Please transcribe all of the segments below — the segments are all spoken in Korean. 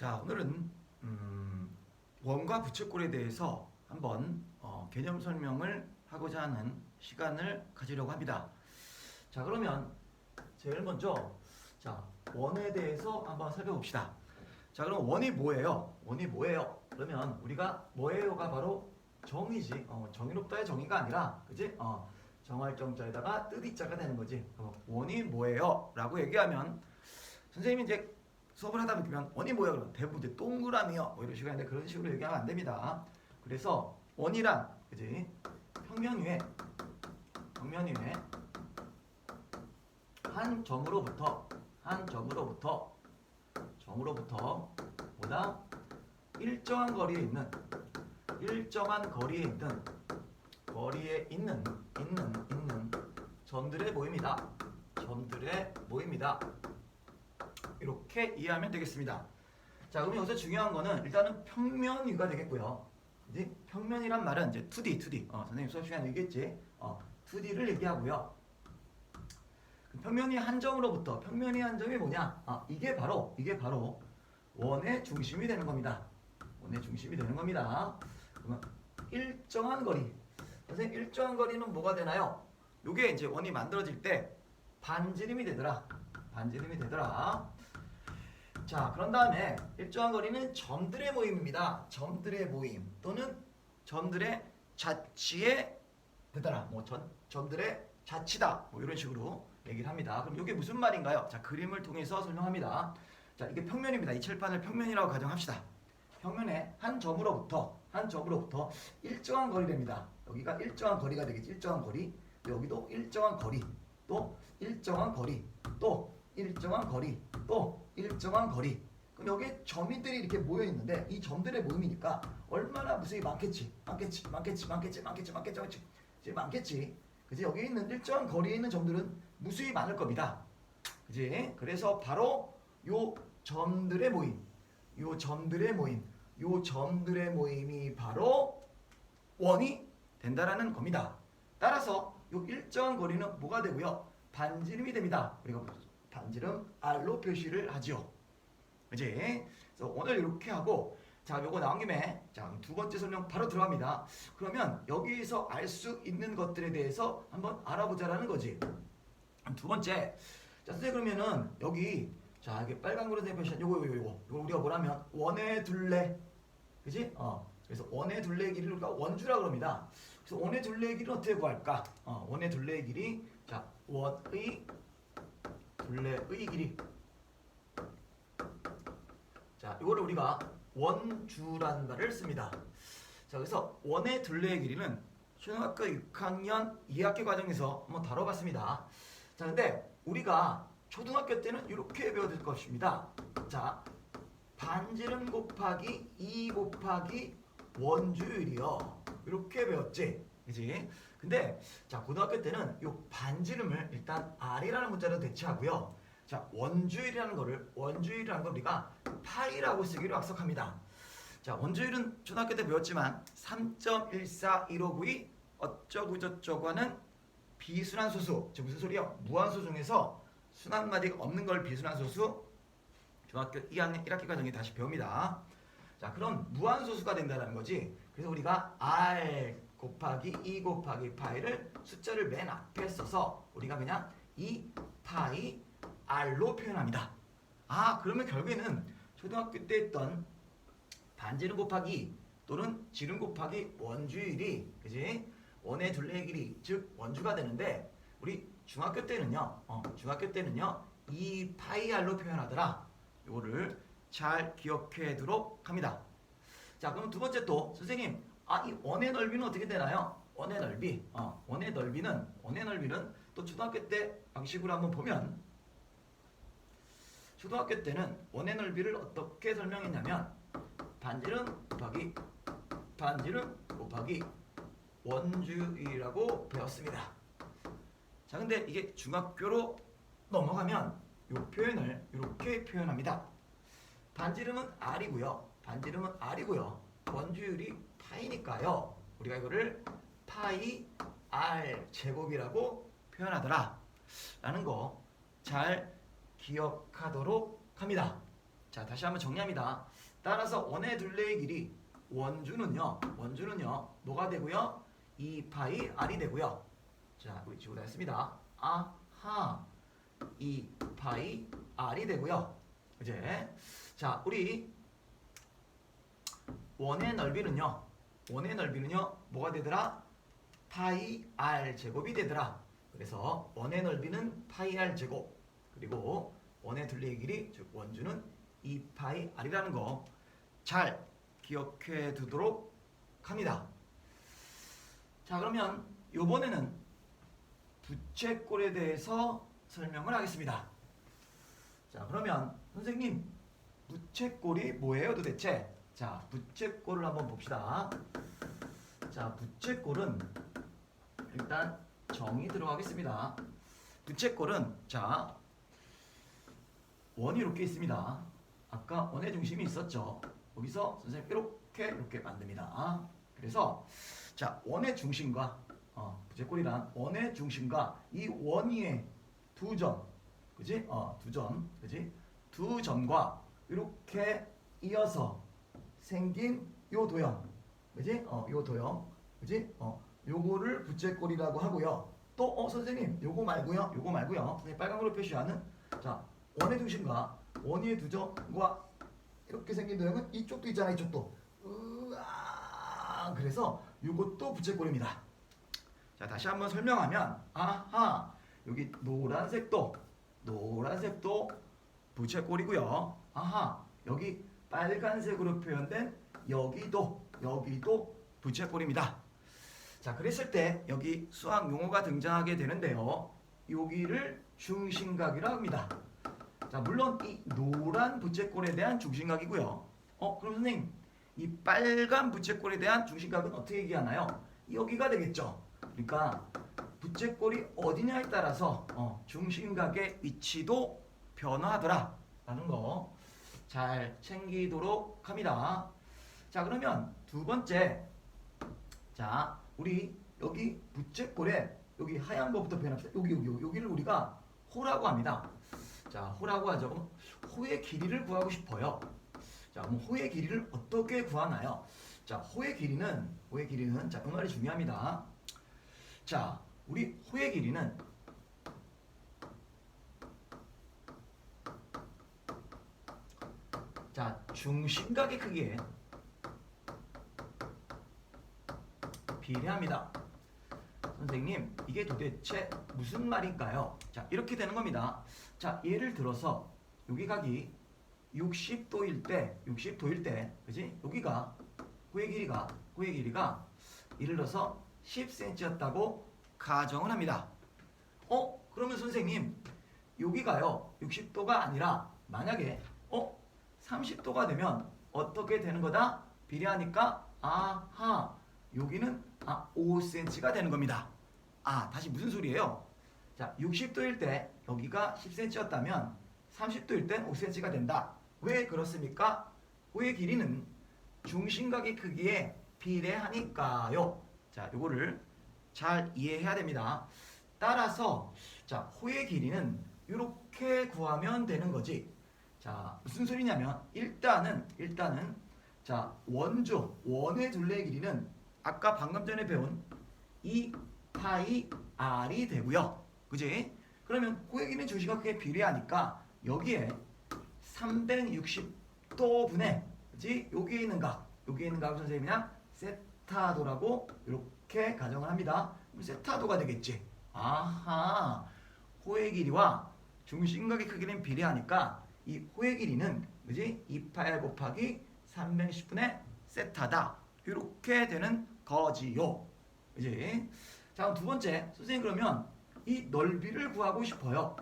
자 오늘은 음, 원과 부채꼴에 대해서 한번 어, 개념 설명을 하고자 하는 시간을 가지려고 합니다. 자 그러면 제일 먼저 자 원에 대해서 한번 살펴봅시다. 자 그럼 원이 뭐예요? 원이 뭐예요? 그러면 우리가 뭐예요가 바로 정의지. 어, 정의롭다의 정의가 아니라 그지? 어, 정할 정자에다가 뜻 이자가 되는 거지. 어, 원이 뭐예요? 라고 얘기하면 선생님이 이제 수업을 하다 보면 원이 뭐야 그러면 대부분 이제 동그라미요 뭐 이런 식으로 하는데 그런 식으로 얘기하면 안 됩니다. 그래서 원이란 그지 평면 위에 평면 위에 한 점으로부터 한 점으로부터 점으로부터 보다 일정한 거리에 있는 일정한 거리에 있는 거리에 있는 있는 있는 점들의 모임이다. 점들의 모임이다. 이렇게 이해하면 되겠습니다. 자, 그럼 여기서 중요한 거는 일단은 평면 위가 되겠고요. 이제 평면이란 말은 이제 2D, 2D. 어, 선생님 수업 시간에 얘기했지. 어, 2D를 얘기하고요. 그 평면이 한 점으로부터 평면이 한 점이 뭐냐? 아, 이게 바로 이게 바로 원의 중심이 되는 겁니다. 원의 중심이 되는 겁니다. 그러면 일정한 거리. 선생님 일정한 거리는 뭐가 되나요? 요게 이제 원이 만들어질 때 반지름이 되더라. 반지름이 되더라. 자, 그런 다음에 일정한 거리는 점들의 모임입니다. 점들의 모임 또는 점들의 자치에 되더라. 뭐 전, 점들의 자치다. 뭐 이런 식으로 얘기를 합니다. 그럼 이게 무슨 말인가요? 자, 그림을 통해서 설명합니다. 자, 이게 평면입니다. 이 칠판을 평면이라고 가정합시다. 평면의 한 점으로부터 한 점으로부터 일정한 거리랍니다. 여기가 일정한 거리가 되겠지. 일정한 거리. 여기도 일정한 거리. 또 일정한 거리. 또 일정한 거리. 또 일정한 거리. 그럼 여기에 점들이 이렇게 모여 있는데 이 점들의 모임이니까 얼마나 무수히 많겠지. 많겠지. 많겠지. 많겠지. 많겠지. 많겠지. 많겠지. 많겠지. 그지? 여기 있는 일정한 거리에 있는 점들은 무수히 많을 겁니다. 그지? 그래서 바로 요 점들의 모임. 요 점들의 모임. 요 점들의 모임이 바로 원이 된다라는 겁니다. 따라서 요 일정한 거리는 뭐가 되고요? 반지름이 됩니다. 우리가 반지름 R로 표시를 하죠. 그지? 그래서 오늘 이렇게 하고 자, 요거 나온 김에 자, 두 번째 설명 바로 들어갑니다. 그러면 여기서 알 수 있는 것들에 대해서 한번 알아보자라는 거지. 두 번째. 자, 선생님 그러면은 여기 자, 이게 빨간 된 표시 요거 요거 요거. 요거 우리가 뭐라면 원의 둘레. 그지? 어. 그래서 원의 둘레 길이를 우리가 원주라 그럽니다. 그래서 원의 둘레 길이를 어떻게 구할까? 어, 원의 둘레 길이 자, 원의 둘레의 길이. 자, 이거를 우리가 원주라는 말을 씁니다. 자, 그래서 원의 둘레의 길이는 초등학교 6학년 2학기 과정에서 한번 다뤄봤습니다. 자, 근데 우리가 초등학교 때는 이렇게 배워들 것입니다. 자, 반지름 곱하기 2 곱하기 원주율이요. 이렇게 배웠지. 그지? 근데 자, 고등학교 때는 이 반지름을 일단 R이라는 문자로 대체하고요. 자, 원주율이라는 거를 원주율이라는 걸 우리가 파이라고 쓰기로 약속합니다. 자, 원주율은 초등학교 때 배웠지만 3.14159이 어쩌고 저쩌고 하는 비순환 소수. 즉 무슨 소리요? 무한수 중에서 순환마디가 없는 걸 비순환 소수. 중학교 2학년 1학기 과정에 다시 배웁니다. 자, 그럼 무한소수가 된다는 거지. 그래서 우리가 R 곱하기 2 곱하기 파이를 숫자를 맨 앞에 써서 우리가 그냥 2 파이 R로 표현합니다. 아, 그러면 결국에는 초등학교 때 했던 반지름 곱하기 또는 지름 곱하기 원주율이 그지? 원의 둘레의 길이 즉 원주가 되는데 우리 중학교 때는요. 어, 중학교 때는요. 2 파이 R로 표현하더라. 요거를 잘 기억해 두도록 합니다. 자, 그럼 두 번째 또 선생님, 원의 넓이는 어떻게 되나요? 원의 넓이. 어, 원의 넓이는 원의 넓이는 또 초등학교 때 방식으로 한번 보면 초등학교 때는 원의 넓이를 어떻게 설명했냐면 반지름 곱하기 반지름 곱하기 원주율이라고 배웠습니다. 자, 근데 이게 중학교로 넘어가면 이 표현을 이렇게 표현합니다. 반지름은 R이고요. 반지름은 R이고요. 원주율이 파이니까요. 우리가 이거를 파이 R 제곱이라고 표현하더라. 라는 거 잘 기억하도록 합니다. 자, 다시 한번 정리합니다. 따라서 원의 둘레의 길이 원주는요. 원주는요. 뭐가 되고요? 2파이 r이 되고요. 자, 우리 지우다 했습니다. 아하. 2파이 r이 되고요. 이제 자, 우리 원의 넓이는요. 원의 넓이는요. 뭐가 되더라? 파이 r 제곱이 되더라. 그래서 원의 넓이는 파이 r 제곱. 그리고 원의 둘레의 길이 즉 원주는 2파이 r이라는 거 잘 기억해 두도록 합니다. 자, 그러면 이번에는 부채꼴에 대해서 설명을 하겠습니다. 자, 그러면 선생님 부채꼴이 뭐예요, 도대체? 자, 부채꼴을 한번 봅시다. 자, 부채꼴은 일단 정의 들어가겠습니다. 부채꼴은 자 원이 이렇게 있습니다. 아까 원의 중심이 있었죠. 여기서 선생님 이렇게 이렇게 만듭니다. 그래서 자 원의 중심과 어, 부채꼴이란 원의 중심과 이 원 위에 두 점, 그지? 어, 두 점, 그지? 두 점과 이렇게 이어서 생긴 요 도형, 그지? 어, 요 도형, 그지? 어, 요거를 부채꼴이라고 하고요. 또 어, 선생님, 요거 말고요, 요거 말고요. 선생님 빨간으로 표시하는 자 원의 중심과 원 위의 두 점과 이렇게 생긴 도형은 이쪽도 있잖아, 이쪽도. 으아, 그래서 요것도 부채꼴입니다. 자 다시 한번 설명하면 아하 여기 노란색도 노란색도 부채꼴이고요. 아하 여기 빨간색으로 표현된 여기도 여기도 부채꼴입니다. 자 그랬을 때 여기 수학 용어가 등장하게 되는데요. 여기를 중심각이라고 합니다. 자 물론 이 노란 부채꼴에 대한 중심각이고요. 어 그럼 선생님 이 빨간 부채꼴에 대한 중심각은 어떻게 얘기하나요? 여기가 되겠죠. 그러니까 부채꼴이 어디냐에 따라서 어, 중심각의 위치도 변화하더라 라는 거 잘 챙기도록 합니다. 자 그러면 두 번째 자 우리 여기 부채꼴에 여기 하얀 거부터 표현합시다. 여기 여기 여기, 여기를 우리가 호라고 합니다. 자 호라고 하죠. 호의 길이를 구하고 싶어요. 자 그럼 호의 길이를 어떻게 구하나요? 자 호의 길이는 호의 길이는 자이 말이 중요합니다. 자, 우리 호의 길이는 자, 중심각의 크기에 비례합니다. 선생님, 이게 도대체 무슨 말일까요? 자, 이렇게 되는 겁니다. 자, 예를 들어서 여기 각이 60도일 때, 60도일 때, 그지? 여기가 호의 길이가 호의 길이가 예를 들어서 10cm였다고 가정을 합니다. 어? 그러면 선생님 여기가요 60도가 아니라 만약에 어? 30도가 되면 어떻게 되는 거다? 비례하니까 아하 여기는 아 5cm가 되는 겁니다. 아 다시 무슨 소리예요? 자 60도일 때 여기가 10cm였다면 30도일 땐 5cm가 된다. 왜 그렇습니까? 호의 길이는 중심각의 크기에 비례하니까요. 자, 요거를 잘 이해해야 됩니다. 따라서 자, 호의 길이는 이렇게 구하면 되는 거지. 자, 무슨 소리냐면 일단은 일단은 자, 원조 원의 둘레의 길이는 아까 방금 전에 배운 2 파이 r이 되고요. 그지? 그러면 호의 길이는 중심각에 비례하니까 여기에 360도 분의 그지? 여기에 있는 각, 여기에 있는 각 선생님이랑 세타도라고 이렇게 가정을 합니다. 그럼 세타도가 되겠지. 아하, 호의 길이와 중심각의 크기는 비례하니까 이 호의 길이는 그지? 2파이 곱하기 360분의 세타다. 이렇게 되는 거지요. 그지? 자, 두 번째, 선생님 그러면 이 넓이를 구하고 싶어요.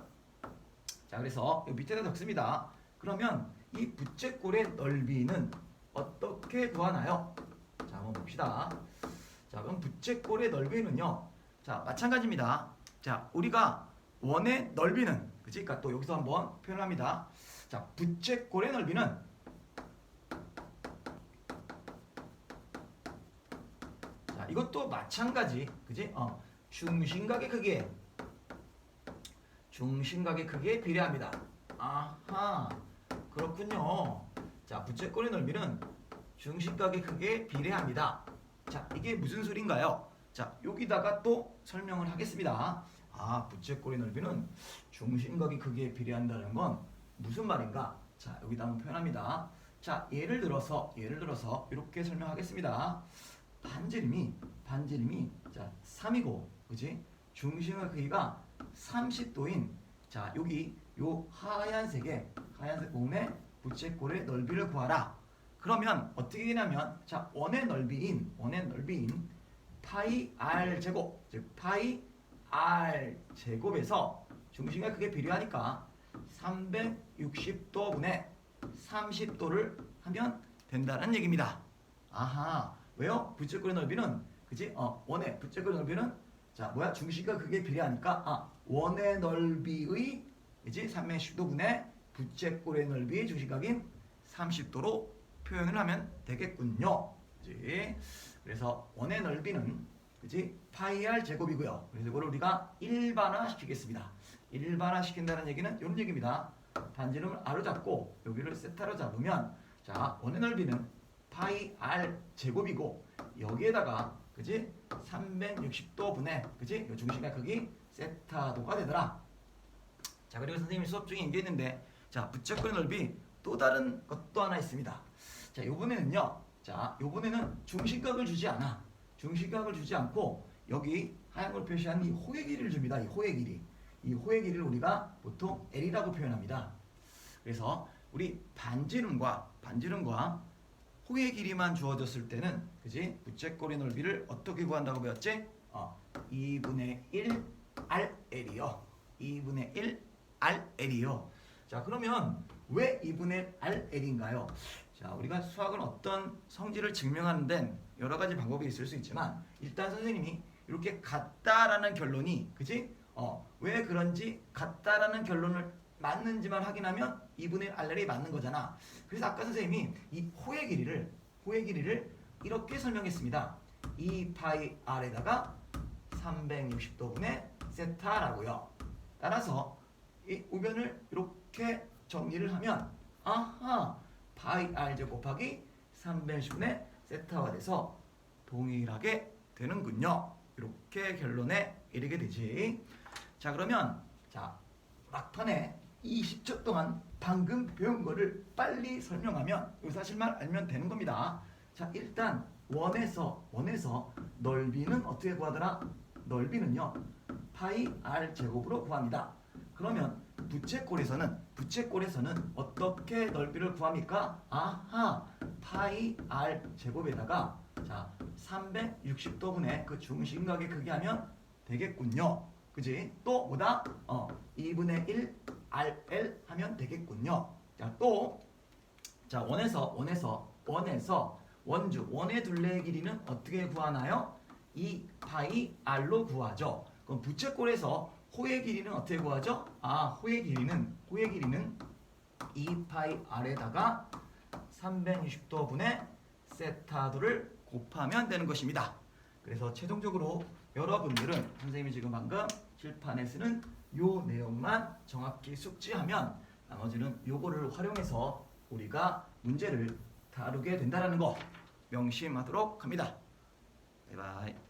자, 그래서 이 밑에다 적습니다. 그러면 이 부채꼴의 넓이는 어떻게 구하나요? 자, 한번 봅시다. 자, 그럼 부채꼴의 넓이는요. 자, 마찬가지입니다. 자, 우리가 원의 넓이는 그지? 그러니까 또 여기서 한번 표현합니다. 자, 부채꼴의 넓이는 자, 이것도 마찬가지. 그지? 어. 중심각의 크기에 중심각의 크기에 비례합니다. 아하. 그렇군요. 자, 부채꼴의 넓이는 중심각의 크기에 비례합니다. 자, 이게 무슨 소린가요? 자, 여기다가 또 설명을 하겠습니다. 아, 부채꼴의 넓이는 중심각의 크기에 비례한다는 건 무슨 말인가? 자, 여기다 한번 표현합니다. 자, 예를 들어서 예를 들어서 이렇게 설명하겠습니다. 반지름이 반지름이 자, 3이고 그지? 중심의 크기가 30도인 자, 여기 요 하얀색의 하얀색 부분의 부채꼴의 넓이를 구하라. 그러면 어떻게 되냐면 자, 원의 넓이인 원의 넓이인 파이 r 제곱 즉 파이 r 제곱에서 중심의 크기에 비례하니까 360도분의 30도를 하면 된다는 얘기입니다. 아하 왜요? 부채꼴의 넓이는 그지? 어 원의 부채꼴의 넓이는 자 뭐야 중심과 크기에 비례하니까 아 원의 넓이의 그지? 360도분의 부채꼴의 넓이의 중심각인 30도로 표현을 하면 되겠군요. 그지? 그래서 원의 넓이는 그지? 파이 r 제곱이고요. 그래서 이걸 우리가 일반화 시키겠습니다. 일반화 시킨다는 얘기는 이런 얘기입니다. 반지름을 r로 잡고 여기를 세타로 잡으면 자 원의 넓이는 파이 r 제곱이고 여기에다가 그지 360도 분의 그지 요 중심각 크기 세타도가 되더라. 자 그리고 선생님이 수업 중에 얘기했는데 자 부채꼴의 넓이 또 다른 것도 하나 있습니다. 자 요번에는요. 자 요번에는 중심각을 주지 않아. 중심각을 주지 않고 여기 하얀 걸 표시한 이 호의 길이를 줍니다. 이 호의 길이. 이 호의 길이를 우리가 보통 L이라고 표현합니다. 그래서 우리 반지름과 반지름과 호의 길이만 주어졌을 때는 그지 부채꼴의 넓이를 어떻게 구한다고 배웠지? 어, 2분의 1 RL이요. 2분의 1 RL이요. 자 그러면 왜 2분의 RL인가요? 자 우리가 수학은 어떤 성질을 증명하는 데는 여러 가지 방법이 있을 수 있지만 일단 선생님이 이렇게 같다라는 결론이 그지? 어, 왜 그런지 같다라는 결론을 맞는지만 확인하면 2분의 RL이 맞는 거잖아. 그래서 아까 선생님이 이 호의 길이를 호의 길이를 이렇게 설명했습니다. 2 파이 r에다가 360도분의 세타라고요. 따라서 이 우변을 이렇게 정리를 하면 아하 파이 r 제 곱하기 360분의 세타가 돼서 동일하게 되는군요. 이렇게 결론에 이르게 되지. 자 그러면 자 막판에 20초 동안 방금 배운 거를 빨리 설명하면 이 사실만 알면 되는 겁니다. 자 일단 원에서 원에서 넓이는 어떻게 구하더라? 넓이는요 파이 r 제곱으로 구합니다. 그러면 부채꼴에서는 부채꼴에서는 어떻게 넓이를 구합니까? 아하 파이 r 제곱에다가 자 360도분의 그 중심각의 크기 하면 되겠군요. 그지? 또 뭐다? 어 2분의 1 RL 하면 되겠군요. 자, 또 자, 원에서 원에서 원에서 원주 원의 둘레의 길이는 어떻게 구하나요? 2 파이 R로 구하죠. 그럼 부채꼴에서 호의 길이는 어떻게 구하죠? 아, 호의 길이는 호의 길이는 2 파이 R에다가 360도 분의 세타도를 곱하면 되는 것입니다. 그래서 최종적으로 여러분들은 선생님이 지금 방금 칠판에 쓰는 요 내용만 정확히 숙지하면 나머지는 요거를 활용해서 우리가 문제를 다루게 된다는 거 명심하도록 합니다. 바이바이.